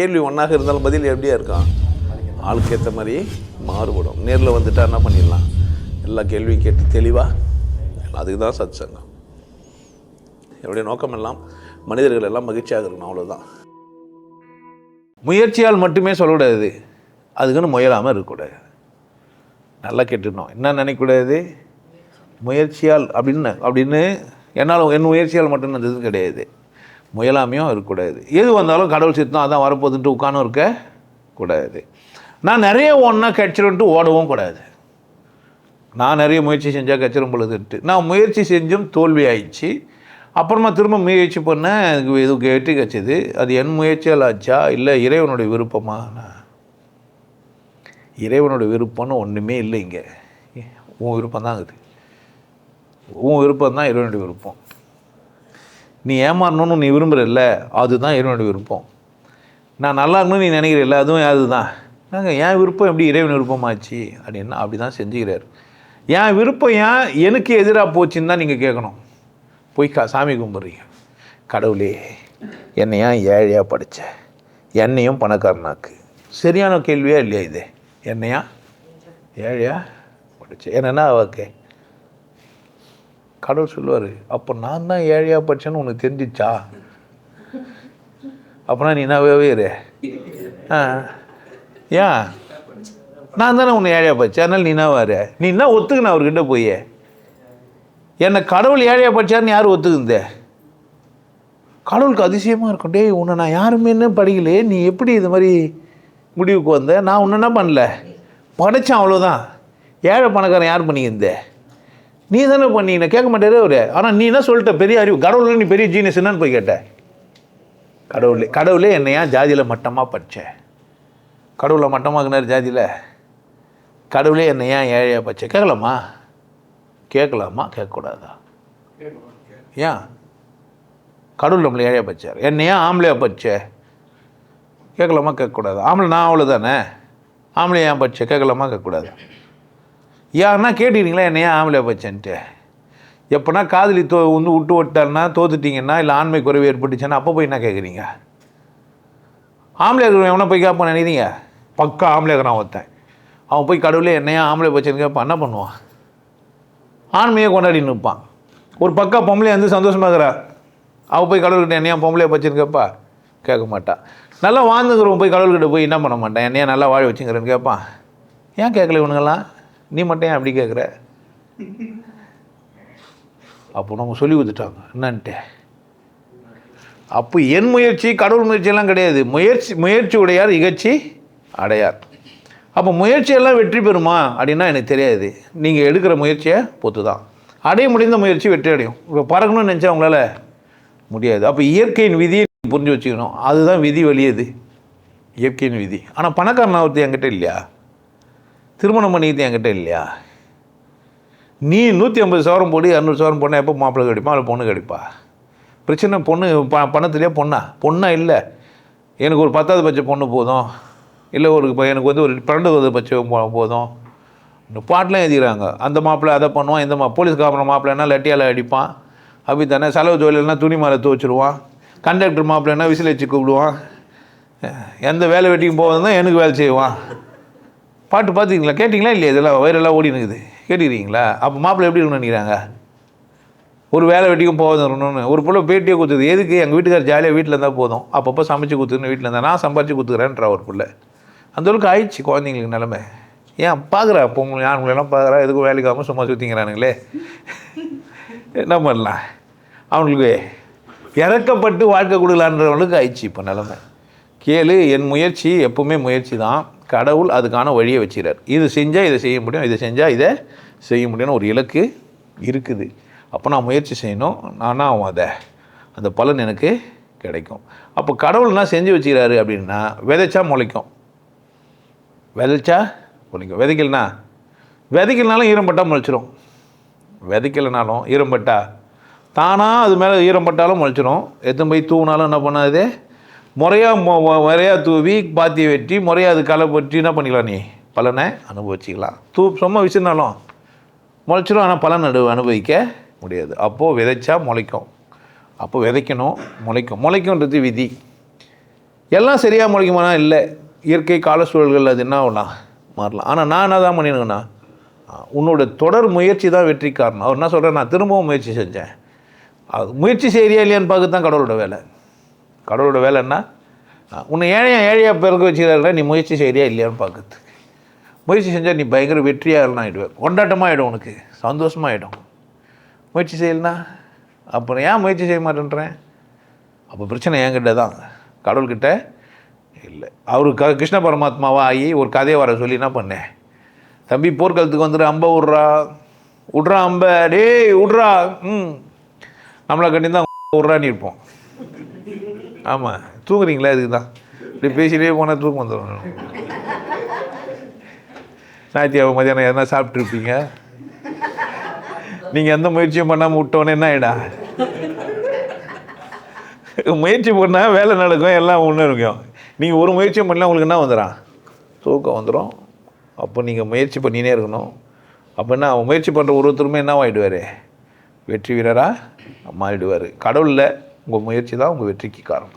கேள்வி ஒன்றாக இருந்தாலும் பதில் எப்படியா இருக்கான் ஆளுக்கு ஏற்ற மாதிரி மாறுபடும். நேரில் வந்துட்டா என்ன பண்ணிடலாம்? எல்லா கேள்வியும் கேட்டு தெளிவாக அதுக்கு தான் சத் சங்கம் என்னுடைய நோக்கம் எல்லாம் மனிதர்கள் எல்லாம் மகிழ்ச்சியாக இருக்கணும் அவ்வளோதான் முயற்சியால் மட்டுமே சொல்லக்கூடாது. அதுக்குன்னு முயலாமல் இருக்கக்கூடாது. நல்லா கேட்டுக்கணும். என்ன நினைக்கக்கூடாது? முயற்சியால் அப்படின்னு அப்படின்னு என்னால் என் முயற்சியால் மட்டும் நடந்தது கிடையாது. முயலாமையும் இருக்கக்கூடாது எது வந்தாலும் கடவுள் சித்தம் அதான் வரப்போகுதுன்ட்டு உட்காந்தும் இருக்க கூடாது. நான் நிறைய ஒன்றா கிடச்சிருன்ட்டு ஓடவும் கூடாது. நான் நிறைய முயற்சி செஞ்சால் கச்சிரும் பொழுதுன்ட்டு. நான் முயற்சி செஞ்சும் தோல்வி ஆயிடுச்சு. அப்புறமா திரும்ப முயற்சி பண்ணேன் எனக்கு இது வெற்றி கிடச்சிது அது என் முயற்சியால் ஆச்சா? இல்லை இறைவனுடைய விருப்பமா? நான் இறைவனுடைய விருப்பம்னு ஒன்றுமே இல்லை இங்கே. உன் விருப்பம் தான் இருக்குது உன் விருப்பம் தான் இறைவனுடைய விருப்பம். நீ ஏமாறணும்னு நீ விரும்புகிறல்ல அதுதான் இறைவனுடைய விருப்பம். நான் நல்லா இருக்கணும்னு நீ நினைக்கிறல்ல அதுவும் அதுதான். நாங்கள் என் விருப்பம் எப்படி இறைவன் விருப்பமாச்சு? அப்படின்னா அப்படி தான் செஞ்சுக்கிறார். என் விருப்பம் ஏன் எனக்கு எதிராக போச்சுன்னு தான் நீங்கள் கேட்கணும். போய் கா சாமி கும்பிட்றீங்க. கடவுளே என்னை ஏன் ஏழையாக படித்த என்னையும் பணக்காரனாக்கு. சரியான கேள்வியா இல்லையா இது? என்னையா? ஏழையா படித்த என்னன்னா ஓகே. கடவுள் சொல்லுவார் அப்போ நான் தான் ஏழையாக படித்தேன்னு உனக்கு தெரிஞ்சிச்சா? அப்போனா நீ என்னவே இரு ஆ. ஏன் நான் தானே உன்னை ஏழையாக படித்தேன் அதனால் நீ என்ன வர நீ என்ன ஒத்துக்கின அவர்கிட்ட போய்? என்னை கடவுள் ஏழையாக படித்தாருன்னு யார் ஒத்துக்குந்த? கடவுளுக்கு அதிசயமாக இருக்கும் டேய் உன்னை நான் யாருமே என்ன படிக்கலையே நீ எப்படி இது மாதிரி முடிவுக்கு வந்த? நான் ஒன்று என்ன பண்ணல? படைத்தேன் அவ்வளோதான் ஏழை பணக்காரன் யார் பண்ணியிருந்தே? நீ தானே பண்ணின கேட்க மாட்டேரு அவரு. ஆனால் நீ என்ன சொல்லிட்ட? பெரிய அறிவு. கடவுளில் நீ பெரிய ஜீனியஸ் என்னன்னு போய் கேட்ட. கடவுளே கடவுளே என்னையா ஜாதியில் மட்டமாக படித்தேன் கடவுளை மட்டமாக்குனார் ஜாதியில்? கடவுளே என்னை ஏன் ஏழையாக படிச்ச? கேட்கலாமா? கேட்கலாமா? கேட்கக்கூடாதா? ஏன்? கடவுள் நம்மளை ஏழையாக பச்சார் என்னை ஏன் ஆம்பளையாக பச்ச கேட்கலாமா? கேட்கக்கூடாது? ஆம்பளை நான் அவ்வளோ தானே ஆம்பளை ஏன் பச்ச கேட்கலாமா? கேட்கக்கூடாது? யாருன்னா கேட்டுக்கிறீங்களா என்னையா ஆம்பளை பச்சன்ட்டு? பச்சேன்ட்டு எப்போனா காதலி தோ வந்து விட்டு விட்டாருன்னா தோத்துட்டீங்கன்னா இல்லை ஆண்மை குறைவு ஏற்பட்டுச்சுன்னா அப்போ போய் என்ன கேட்குறீங்க ஆம்பளை இருக்கிறவன் எவனை போய் கேட்பான் நினைக்கிறீங்க? பக்கா ஆம்பளை இருக்கிறான் ஒருத்தன். அவன் போய் கடவுளே என்னையா ஆம்பளை பச்சைன்னு கேட்பான் என்ன பண்ணுவான்? ஆண்மையை கொண்டாடி நிற்பான். ஒரு பக்கா பொம்பளை வந்து சந்தோஷமாக இருக்கிறா? அவள் போய் கடவுள்கிட்ட என்னையா பொம்பளையை பச்சுன்னு கேட்பா கேட்க மாட்டான் நல்லா வாழ்ந்துக்கிறவன் போய் கடவுள்கிட்ட போய் என்ன பண்ண மாட்டான்? என்னையா நல்லா வாழ வச்சுங்கிறேன்னு கேட்பான் ஏன் கேட்கல இவனுங்கெல்லாம்? நீ மட்டும் ஏன் அப்படி கேட்குற அப்போ நம்ம சொல்லி கொடுத்துட்டாங்க. என்னன்ட்டு? அப்போ என் முயற்சி கடவுள் முயற்சியெல்லாம் கிடையாது. முயற்சி முயற்சி உடையார் இகழ்ச்சி அடையார். அப்போ முயற்சியெல்லாம் வெற்றி பெறுமா அப்படின்னா எனக்கு தெரியாது. நீங்கள் எடுக்கிற முயற்சியை பொத்து தான் அடைய முடிந்த முயற்சி வெற்றி அடையும். இப்போ பறக்கணும்னு நினச்சா உங்களால் முடியாது. அப்போ இயற்கையின் விதியை புரிஞ்சு வச்சுக்கணும். அதுதான் விதி வலியது இயற்கையின் விதி. ஆனால் பணக்காரன் ஒருத்தர் என்கிட்ட இல்லையா? திருமணம் பண்ணிக்கிட்டு என்கிட்ட இல்லையா? நீ நூற்றி ஐம்பது சவரம் போடு இரநூறு சவரம் போனால் எப்போ மாப்பிள்ளை கிடைப்பா? அவள் பொண்ணு கிடைப்பா? பிரச்சனை பொண்ணு ப பணத்துலேயே பொண்ணா? பொண்ணா இல்லை. எனக்கு ஒரு பத்தாவது பட்ச பொண்ணு போதும். இல்லை ஒரு இப்போ எனக்கு வந்து ஒரு பன்னெண்டாவது பட்சம் போ- போதும். இந்த பாட்டெலாம் எழுதிக்கிறாங்க. அந்த மாப்பிள்ளை அதை பண்ணுவான் இந்த மா போலீஸ் காப்பின மாப்பிள்ளைனா லட்டியால் அடிப்பான். அப்படி தானே செலவு தொழில்னா துணி மேலே துவச்சிருவான் கண்டக்டர் மாப்பிள்ளைனா விசில் வச்சு கூப்பிடுவான். எந்த வேலை வெட்டிக்கும் போவதுன்னா எனக்கு வேலை செய்வான். பாட்டு பார்த்துக்கிங்களா கேட்டிங்களா இல்லையா? இதெல்லாம் வயிறெல்லாம் ஓடி இருக்குது கேட்டுக்கிறீங்களா? அப்போ மாப்பிள்ளை எப்படி இருக்கணும்னு நினைக்கிறாங்க? ஒரு வேலை வெட்டிக்கும் போகணும்னு ஒரு பிள்ளை பேட்டியே கொடுத்துது எதுக்கு? எங்கள் வீட்டுக்கார் ஜாலியாக வீட்டில் இருந்தால் போதும். அப்பப்போ சமைச்சு கொடுத்துருன்னு வீட்டில் இருந்தால் நான் சம்பாரிச்சு கொடுத்துக்கிறேன்ற ஒரு பிள்ளை அந்த அளவுக்கு ஆயிடுச்சு குழந்தைங்களுக்கு நிலமை. ஏன் பார்க்குறா பொங்கல் ஆண்களெல்லாம் பார்க்குறா எதுக்கும் வேலைக்காமல் சும்மா சுற்றிங்கிறானுங்களே என்ன பண்ணலாம்? அவங்களுக்கு இறக்கப்பட்டு வாழ்க்கை கொடுக்கலான்றவங்களுக்கு ஆயிடுச்சு இப்போ நிலமை. கேளு என் முயற்சி எப்பவுமே முயற்சி தான். கடவுள் அதுக்கான வழியை வச்சுக்கிறார். இது செஞ்சால் இதை செய்ய முடியும் இதை செஞ்சால் இதை செய்ய முடியும்னு ஒரு இலக்கு இருக்குது. அப்போ நான் முயற்சி செய்யணும் நானா அவன் அதை அந்த பலன் எனக்கு கிடைக்கும். அப்போ கடவுள் என்ன செஞ்சு வச்சுக்கிறாரு அப்படின்னா விதைச்சா முளைக்கும். விதைச்சா முளைக்கும். விதைக்கலனா? விதைக்கலனாலும் ஈரம்பட்டால் முளைச்சிரும். விதைக்கலைனாலும் ஈரம்பட்டா தானாக அது மேலே ஈரம்பட்டாலும் முளைச்சிரும். எத்தனை போய் தூங்கினாலும் என்ன பண்ணாது? முறையாக முறையாக தூவி பாத்தி வெட்டி முறையாக அது களை பற்றி என்ன பண்ணிக்கலாம் நீ? பலனை அனுபவிச்சிக்கலாம். தூ சும்மா விசிறினாலும் முளைச்சிடும் ஆனால் பலன் அனு அனுபவிக்க முடியாது. அப்போது விதைச்சா முளைக்கும். அப்போ விதைக்கணும் முளைக்கும். முளைக்கும்ன்றது விதி. எல்லாம் சரியாக முளைக்குமானா? இல்லை. இயற்கை கால சூழல்கள் அது என்ன ஆகும்னா? மாறலாம். ஆனால் நான் என்ன தான் பண்ணிடுங்கண்ணா உன்னோட தொடர் முயற்சி தான் வெற்றி காரணம் அவர் என்ன சொல்கிறேன் நான் திரும்பவும் முயற்சி செஞ்சேன். அது முயற்சி செய்கிறியா இல்லையான்னு பார்க்க தான் கடவுளோட வேலை. கடவுளோட வேலைன்னா உன்னை ஏழையாக ஏழையாக பிறகு வச்சுக்கிறாருல நீ முயற்சி செய்கிறியா இல்லையான்னு பார்க்கறதுக்கு. முயற்சி செஞ்சால் நீ பயங்கர வெற்றியாக ஆகிடுவேன் கொண்டாட்டமாக ஆகிடும் உனக்கு. சந்தோஷமாக ஆகிடும் முயற்சி செய்யலனா அப்புறம் ஏன் முயற்சி செய்ய மாட்டேன்றேன்? அப்போ பிரச்சனை என்கிட்ட தான். கடவுள்கிட்ட இல்லை. அவரு க கிருஷ்ண பரமாத்மாவாக ஆகி ஒரு கதையை வர சொல்லி என்ன பண்ணேன் தம்பி போர்க்களத்துக்கு வந்துட்டு அம்ப விட்றா விட்றா அம்ப. டேய் விட்றா ம். நம்மளை கண்டிந்தான் விட்றான்னு இருப்போம். ஆமாம் தூங்குறீங்களா? இதுக்கு தான். இப்படி பேசிட்டே போனால் தூக்கம் வந்துடும் ஞாயிற்றுக்கிழமை மதியானம் எதனா சாப்பிட்ருப்பீங்க நீங்கள் எந்த முயற்சியும் பண்ணாமல் விட்டோன்னே என்ன ஆகிடா முயற்சி பண்ணால் வேலை நடக்கும் எல்லாம் ஒன்று இருக்கும். நீங்கள் ஒரு முயற்சியும் பண்ணலாம் உங்களுக்கு என்ன வந்துடும் தூக்கம் வந்துடும் அப்போ நீங்கள் முயற்சி பண்ணினே இருக்கணும். அப்போ என்ன அவன் முயற்சி பண்ணுற ஒருத்தருமே என்ன ஆகிடுவார் வெற்றி வீரராக மாறிடுவார். கடவுளில் உங்கள் முயற்சி தான் உங்கள் வெற்றிக்கு காரணம்.